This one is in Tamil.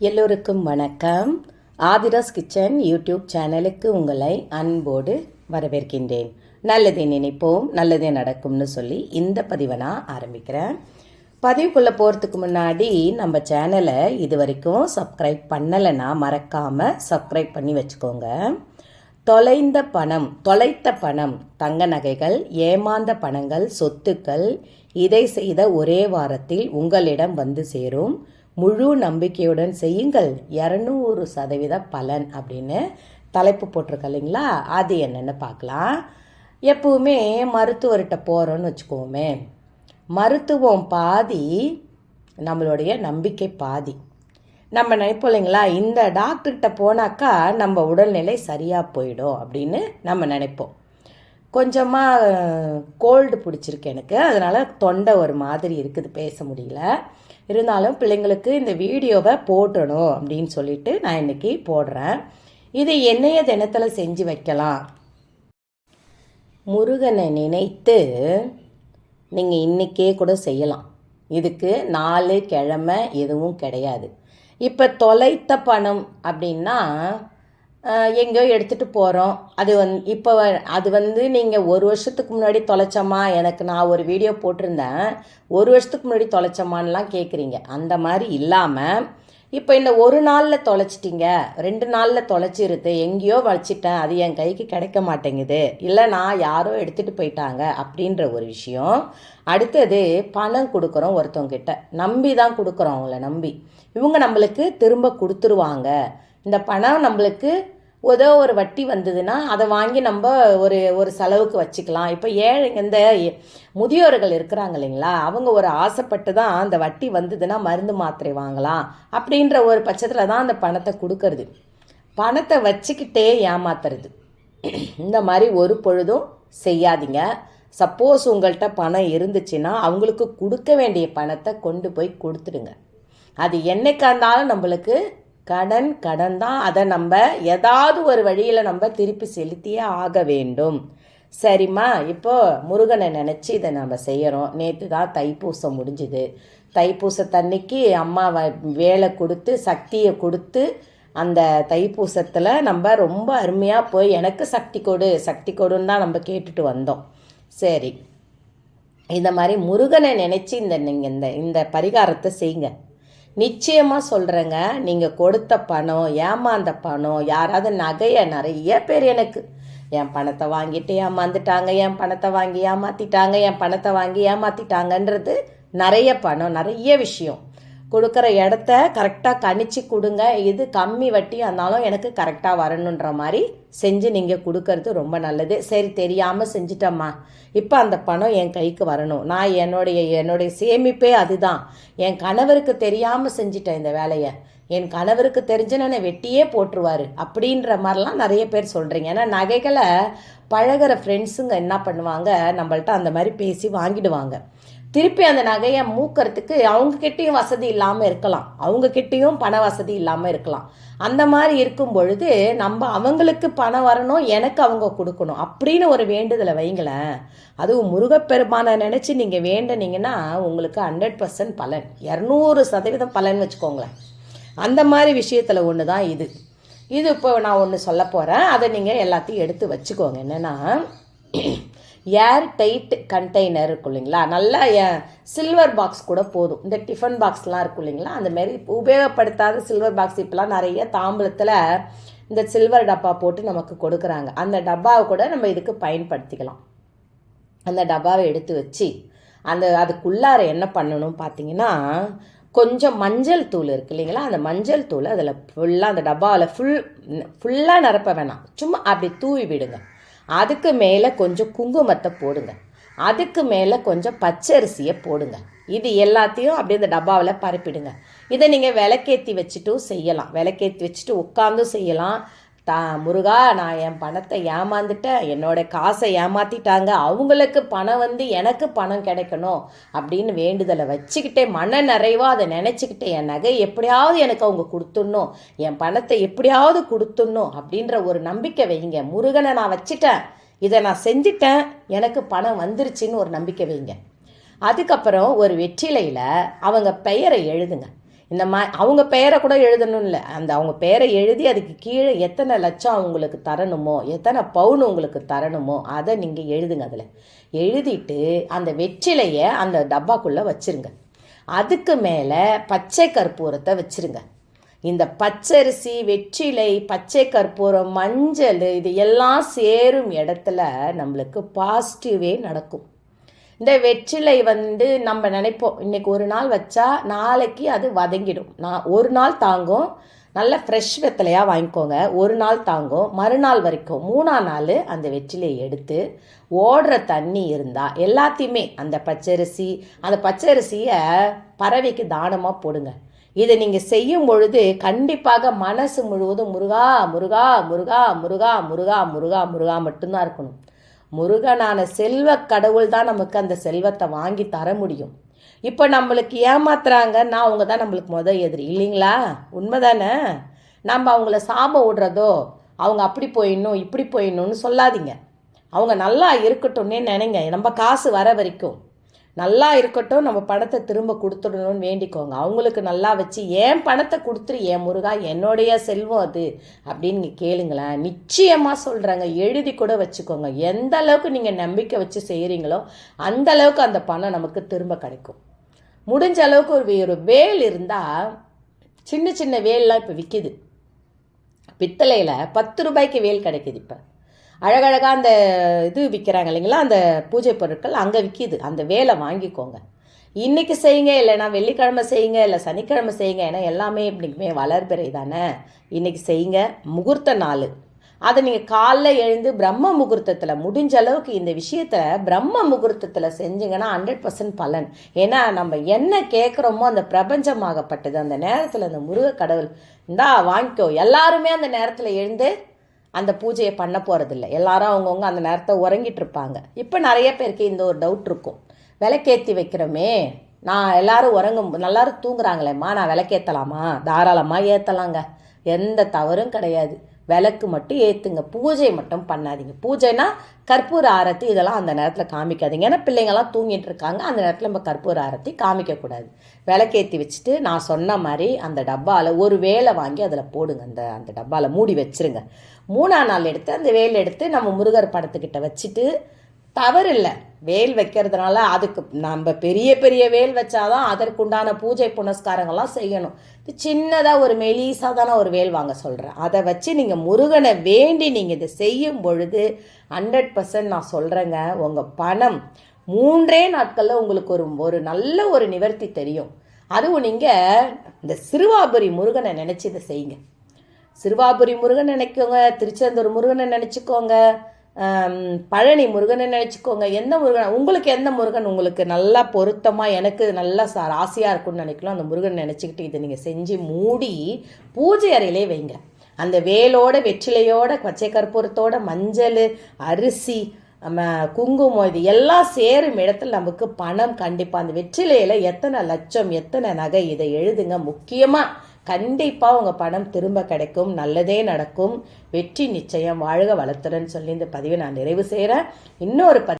எல்லோருக்கும் வணக்கம். ஆதிராஸ் கிச்சன் யூடியூப் சேனலுக்கு உங்களை அன்போடு வரவேற்கின்றேன். நல்லதே நினைப்போம் நல்லதே நடக்கும்னு சொல்லி இந்த பதிவை நான் ஆரம்பிக்கிறேன். பதிவுக்குள்ளே போகிறதுக்கு முன்னாடி நம்ம சேனலை இது வரைக்கும் சப்ஸ்கிரைப் பண்ணலைன்னா மறக்காமல் சப்ஸ்கிரைப் பண்ணி வச்சுக்கோங்க. தொலைந்த பணம் தொலைத்த பணம் தங்க நகைகள் ஏமாந்த பணங்கள் சொத்துக்கள் இதை செய்த ஒரே வாரத்தில் உங்களிடம் வந்து சேரும். முழு நம்பிக்கையுடன் செய்யுங்கள். இரநூறு சதவீத பலன் அப்படின்னு தலைப்பு போட்டிருக்க இல்லைங்களா? அது என்னென்னு பார்க்கலாம். எப்பவுமே மருத்துவர்கிட்ட போகிறோன்னு வச்சுக்கோமே. மருத்துவம் பாதி நம்மளுடைய நம்பிக்கை பாதி. நம்ம நினைப்போம் இல்லைங்களா? இந்த டாக்டர்கிட்ட போனாக்கா நம்ம உடல்நிலை சரியாக போயிடும் அப்படின்னு நம்ம நினைப்போம். கொஞ்சமாக கோல்டு பிடிச்சிருக்கு எனக்கு. அதனால் தொண்டை ஒரு மாதிரி இருக்குது பேச முடியல. இருந்தாலும் பிள்ளைங்களுக்கு இந்த வீடியோவை போட்டணும் அப்படின்னு சொல்லிட்டு நான் இன்னைக்கு போடுறேன். இது என்னைய தினத்தில் செஞ்சு வைக்கலாம். முருகனை நினைத்து நீங்கள் இன்றைக்கே கூட செய்யலாம். இதுக்கு நாலு கிழமை எதுவும் கிடையாது. இப்போ தொலைத்த பணம் அப்படின்னா எங்கேயோ எடுத்துகிட்டு போகிறோம் அது வந் இப்போ அது வந்து நீங்கள் ஒரு வருஷத்துக்கு முன்னாடி தொலைச்சம்மா எனக்கு நான் ஒரு வீடியோ போட்டிருந்தேன். ஒரு வருஷத்துக்கு முன்னாடி தொலைச்சம்மான்லாம் கேட்குறீங்க அந்த மாதிரி இல்லாமல் இப்போ இந்த ஒரு நாளில் தொலைச்சிட்டிங்க. ரெண்டு நாளில் தொலைச்சிருது. எங்கேயோ வச்சிட்டேன் அது என் கைக்கு கிடைக்க மாட்டேங்குது. இல்லை நான் யாரோ எடுத்துகிட்டு போயிட்டாங்க அப்படின்ற ஒரு விஷயம். அடுத்தது பணம் கொடுக்குறோம் ஒருத்தவங்கிட்ட. நம்பி தான் கொடுக்குறோம் அவங்கள நம்பி. இவங்க நம்மளுக்கு திரும்ப கொடுத்துருவாங்க. இந்த பணம் நம்மளுக்கு ஏதோ ஒரு வட்டி வந்ததுன்னா அதை வாங்கி நம்ம ஒரு ஒரு செலவுக்கு வச்சுக்கலாம். இப்போ ஏழை இந்த முதியோர்கள் இருக்கிறாங்க இல்லைங்களா? அவங்க ஒரு ஆசைப்பட்டு தான் அந்த வட்டி வந்ததுன்னா மருந்து மாத்திரை வாங்கலாம் அப்படின்ற ஒரு பட்சத்தில் தான் அந்த பணத்தை கொடுக்கறது. பணத்தை வச்சுக்கிட்டே ஏமாத்துறது. இந்த மாதிரி ஒரு பொழுதும் செய்யாதீங்க. சப்போஸ் உங்கள்கிட்ட பணம் இருந்துச்சுன்னா அவங்களுக்கு கொடுக்க வேண்டிய பணத்தை கொண்டு போய் கொடுத்துடுங்க. அது என்னைக்கா இருந்தாலும் நம்மளுக்கு கடன் கடன் தான். அதை நம்ம ஏதாவது ஒரு வழியில் நம்ம திருப்பி செலுத்தியே ஆக வேண்டும். சரிம்மா இப்போது முருகனை நினச்சி இதை நம்ம செய்கிறோம் நேற்று தான் தைப்பூசம் முடிஞ்சுது. தைப்பூசத்தன்னைக்கு அம்மா வேலை கொடுத்து சக்தியை கொடுத்து அந்த தைப்பூசத்தில் நம்ம ரொம்ப அருமையாக போய் எனக்கு சக்தி கொடு சக்தி கொடுன்னு தான் நம்ம கேட்டுட்டு வந்தோம். சரி. இந்த மாதிரி முருகனை நினச்சி இந்த நீங்கள் இந்த இந்த பரிகாரத்தை செய்யுங்க நிச்சயமாக சொல்கிறேங்க நீங்கள் கொடுத்த பணம் ஏமாந்த பணம் யாராவது நகையை நிறைய பேர் எனக்கு. என் பணத்தை வாங்கிட்டு ஏமாந்துட்டாங்க என் பணத்தை வாங்கி ஏமாற்றிட்டாங்க என் பணத்தை வாங்கி ஏமாற்றிட்டாங்கன்றது நிறைய பணம் நிறைய விஷயம். கொடுக்குற இடத்த கரெக்டாக கணிச்சு கொடுங்க. இது கம்மி வட்டி இருந்தாலும் எனக்கு கரெக்டாக வரணுன்ற மாதிரி செஞ்சு நீங்கள் கொடுக்கறது ரொம்ப நல்லது. சரி தெரியாமல் செஞ்சிட்டம்மா. இப்போ அந்த பணம் என் கைக்கு வரணும். நான் என்னுடைய என்னுடைய சேமிப்பே அதுதான். என் கணவருக்கு தெரியாமல் செஞ்சிட்டேன் இந்த வேலையை. என் கணவருக்கு தெரிஞ்சுன்னு வெட்டியே போட்டுருவாரு. அப்படின்ற மாதிரிலாம் நிறைய பேர் சொல்கிறீங்க ஏன்னா நகைகளை பழகுற ஃப்ரெண்ட்ஸுங்க என்ன பண்ணுவாங்க? நம்மள்ட்ட அந்த மாதிரி பேசி வாங்கிடுவாங்க. திருப்பி அந்த நகையை மூக்கிறதுக்கு அவங்க கிட்டேயும் வசதி இல்லாமல் இருக்கலாம். அவங்க கிட்டேயும் பண வசதி இல்லாமல் இருக்கலாம். அந்த மாதிரி இருக்கும் பொழுது நம்ம அவங்களுக்கு பணம் வரணும் எனக்கு அவங்க கொடுக்கணும் அப்படின்னு ஒரு வேண்டுதலை வைங்களேன். அதுவும் முருகப்பெருமானை நினச்சி நீங்கள் வேண்டினீங்கன்னா உங்களுக்கு ஹண்ட்ரட் பர்சன்ட் பலன். இரநூறு சதவீதம் பலன் வச்சுக்கோங்களேன். அந்த மாதிரி விஷயத்தில் ஒன்று தான் இது. இது இப்போ நான் ஒன்று சொல்ல போகிறேன் அதை நீங்கள் எல்லாத்தையும் எடுத்து வச்சுக்கோங்க. என்னென்னா ஏர் டைட் கண்டெய்னர் இருக்கும் இல்லைங்களா? நல்லா சில்வர் பாக்ஸ் கூட போதும். இந்த டிஃபன் பாக்ஸ்லாம் இருக்கும் இல்லைங்களா? அந்தமாரி உபயோகப்படுத்தாத சில்வர் பாக்ஸ் இப்போலாம் நிறைய தாம்பலத்தில் இந்த சில்வர் டப்பா போட்டு நமக்கு கொடுக்குறாங்க. அந்த டப்பாவை கூட நம்ம இதுக்கு பயன்படுத்திக்கலாம். அந்த டப்பாவை எடுத்து வச்சு அந்த அதுக்குள்ளார என்ன பண்ணணும் பார்த்தீங்கன்னா கொஞ்சம் மஞ்சள் தூள் இருக்கு இல்லைங்களா? அந்த மஞ்சள் தூள் அதில் ஃபுல்லாக அந்த டப்பாவில் ஃபுல் ஃபுல்லாக நிரப்ப வேணாம். சும்மா அப்படி தூவி விடுங்க. அதுக்கு மேலே கொஞ்சம் குங்குமத்தை போடுங்க. அதுக்கு மேலே கொஞ்சம் பச்சரிசியை போடுங்க. இது எல்லாத்தையும் அப்படியே இந்த டப்பாவில் பரப்பிடுங்க. இதை நீங்கள் விளக்கேற்றி வச்சுட்டும் செய்யலாம். விளக்கேற்றி வச்சுட்டு உட்காந்தும் செய்யலாம். தா முருகா நான் என் பணத்தை ஏமாந்துட்டேன். என்னோட காசை ஏமாத்திட்டாங்க. அவங்களுக்கு பணம் வந்து எனக்கு பணம் கிடைக்கணும் அப்படின்னு வேண்டுதலை வச்சுக்கிட்டே மன நிறைவாக அதை நினச்சிக்கிட்டே என் நகை எப்படியாவது எனக்கு அவங்க கொடுத்துடணும். என் பணத்தை எப்படியாவது கொடுத்துடணும் அப்படின்ற ஒரு நம்பிக்கை வைங்க. முருகனை நான் வச்சுட்டேன். இதை நான் செஞ்சிட்டேன். எனக்கு பணம் வந்துருச்சுன்னு ஒரு நம்பிக்கை வைங்க. அதுக்கப்புறம் ஒரு வெற்றிலையில் அவங்க பெயரை எழுதுங்க. இந்த மா அவங்க பெயரை கூட எழுதணும் இல்லை அந்த அவங்க பெயரை எழுதி அதுக்கு கீழே எத்தனை லட்சம் அவங்களுக்கு தரணுமோ எத்தனை பவுன் உங்களுக்கு தரணுமோ அதை நீங்கள் எழுதுங்க அதில். எழுதிட்டு அந்த வெற்றிலையை அந்த டப்பாக்குள்ளே வச்சிருங்க. அதுக்கு மேலே பச்சை கற்பூரத்தை வச்சிருங்க. இந்த பச்சரிசி வெற்றிலை பச்சை கற்பூரம் மஞ்சள் இது எல்லாம் சேரும் இடத்துல நம்மளுக்கு பாசிட்டிவே நடக்கும். இந்த வெற்றிலை வந்து நம்ம நினைப்போம். இன்னைக்கு ஒரு நாள் வச்சா நாளைக்கு அது வதங்கிடும். நான் ஒரு நாள் தாங்கும். நல்ல ஃப்ரெஷ் வெத்தலையாக வாங்கிக்கோங்க. ஒரு நாள் தாங்கும். மறுநாள் வரைக்கும் மூணாம் நாள் அந்த வெற்றிலையை எடுத்து ஓடுற தண்ணி இருந்தால் எல்லாத்தையுமே அந்த பச்சரிசி அந்த பச்சரிசியை பறவைக்கு தானமாக போடுங்க. இதை நீங்கள் செய்யும் பொழுது கண்டிப்பாக மனசு முழுவதும் முருகா முருகா முருகா முருகா முருகா முருகா முருகா மட்டும்தான் இருக்கணும். முருகனான செல்வ கடவுள் தான் நமக்கு அந்த செல்வத்தை வாங்கி தர முடியும். இப்போ நம்மளுக்கு ஏமாத்துறாங்கன்னா அவங்க தான் நம்மளுக்கு முத எதிரி. இல்லைங்களா? உண்மைதானே? நம்ம அவங்கள சாப விடுறதோ அவங்க அப்படி போயிடணும் இப்படி போயிடணும்னு சொல்லாதீங்க. அவங்க நல்லா இருக்கட்டும்னே நினைங்க. நம்ம காசு வர வரைக்கும். நல்லா இருக்கட்டும் நம்ம பணத்தை திரும்ப கொடுத்துடணும்னு வேண்டிக்கோங்க. அவங்களுக்கு நல்லா வச்சு ஏன் பணத்தை கொடுத்துரு? என் முருகா என்னுடைய செல்வம் அது. அப்படின்னு கேளுங்களேன். நிச்சயமாக சொல்கிறாங்க எழுதி கூட வச்சுக்கோங்க. எந்த அளவுக்கு நீங்கள் நம்பிக்கை வச்சு செய்கிறீங்களோ அந்த அளவுக்கு அந்த பணம் நமக்கு திரும்ப கிடைக்கும். முடிஞ்ச அளவுக்கு ஒரு ஒரு வேல் இருந்தால் சின்ன சின்ன வேல்லாம் இப்போ விற்கிது பித்தளையில் பத்து ரூபாய்க்கு வேல் கிடைக்குது இப்போ. அழகழகாக அந்த இது விற்கிறாங்க இல்லைங்களா? அந்த பூஜை பொருட்கள் அங்கே விற்கிது அந்த வேலை வாங்கிக்கோங்க. இன்றைக்கி செய்யுங்க இல்லைனா வெள்ளிக்கிழமை செய்யுங்க இல்லை சனிக்கிழமை செய்யுங்க ஏன்னா எல்லாமே இப்படிக்குமே வளர்பிறை தானே. இன்றைக்கி செய்யுங்க முகூர்த்த நாள். அதை நீங்கள் காலைல எழுந்து பிரம்ம முகூர்த்தத்தில் முடிஞ்ச அளவுக்கு இந்த விஷயத்த பிரம்ம முகூர்த்தத்தில் செஞ்சிங்கன்னா ஹண்ட்ரட் பர்சன்ட் பலன். ஏன்னா நம்ம என்ன கேட்குறோமோ அந்த பிரபஞ்சமாகப்பட்டது. அந்த நேரத்தில் அந்த முருக கடவுள் இந்தா வாங்கிக்கோ. எல்லாருமே அந்த நேரத்தில் எழுந்து அந்த பூஜையை பண்ண போகிறதில்ல எல்லாரும் அவங்கவுங்க அந்த நேரத்தை உறங்கிட்டு இருப்பாங்க. இப்போ நிறைய பேருக்கு இந்த ஒரு டவுட் இருக்கும். விளக்கேற்றி வைக்கிறோமே நான் எல்லாரும் உறங்கும் நல்லாரும் தூங்குறாங்களேம்மா நான் விளக்கேற்றலாமா தாராளமாக ஏற்றலாங்க எந்த தவறும் கிடையாது. விளக்கு மட்டும் ஏற்றுங்க பூஜை மட்டும் பண்ணாதீங்க. பூஜைனா கற்பூர ஆரத்தி இதெல்லாம் அந்த நேரத்தில் காமிக்காதீங்க. ஏன்னா பிள்ளைங்கள்லாம் தூங்கிட்டு இருக்காங்க. அந்த நேரத்தில் நம்ம கற்பூர ஆரத்தி காமிக்கக்கூடாது. விளக்கேற்றி வச்சுட்டு நான் சொன்ன மாதிரி அந்த டப்பாவில் ஒரு வேலை வாங்கி அதில் போடுங்க. அந்த அந்த டப்பாவில் மூடி வச்சிருங்க. மூணாம் நாள் எடுத்து அந்த வேலை எடுத்து நம்ம முருகர் படத்துக்கிட்ட வச்சுட்டு தவறு இல்லை வேல் வைக்கிறதுனால அதுக்கு நம்ம பெரிய பெரிய வேல் வச்சாதான் அதற்குண்டான பூஜை புனஸ்காரங்கள்லாம் செய்யணும். இது சின்னதாக ஒரு மெலிசாக தானே ஒரு வேல் வாங்க சொல்கிறேன் அதை வச்சு நீங்கள் முருகனை வேண்டி நீங்கள் இதை செய்யும் பொழுது ஹண்ட்ரட் பர்சன்ட் நான் சொல்கிறேங்க உங்கள் பணம் மூன்றே நாட்களில் உங்களுக்கு ஒரு ஒரு நல்ல ஒரு நிவர்த்தி தெரியும். அதுவும் நீங்கள் இந்த சிறுவாபுரி முருகனை நினச்சி இதை செய்யுங்க. சிறுவாபுரி முருகன் நினைக்கோங்க திருச்செந்தூர் முருகனை நினச்சிக்கோங்க. பழனி முருகனை நினச்சிக்கோங்க. எந்த முருகன் உங்களுக்கு எந்த முருகன் உங்களுக்கு நல்லா பொருத்தமாக எனக்கு நல்லா ச ராசியாக இருக்கும்னு நினைக்கலாம் அந்த முருகன் நினச்சிக்கிட்டு இதை நீங்கள் செஞ்சு மூடி பூஜை அறையிலே வைங்க. அந்த வேலோட வெற்றிலையோட பச்சை கற்பூரத்தோட மஞ்சள் அரிசி நம்ம குங்குமம் இது எல்லாம் சேரும் இடத்துல நமக்கு பணம் கண்டிப்பாக அந்த வெற்றிலையில் எத்தனை லட்சம் எத்தனை நகை இதை எழுதுங்க. முக்கியமாக கண்டிப்பாக உங்கள் பணம் திரும்ப கிடைக்கும் நல்லதே நடக்கும். வெற்றி நிச்சயம் வாழ்க வளத்துடன் சொல்லி இந்த பதிவை நான் நிறைவு செய்கிறேன் இன்னொரு பதிவு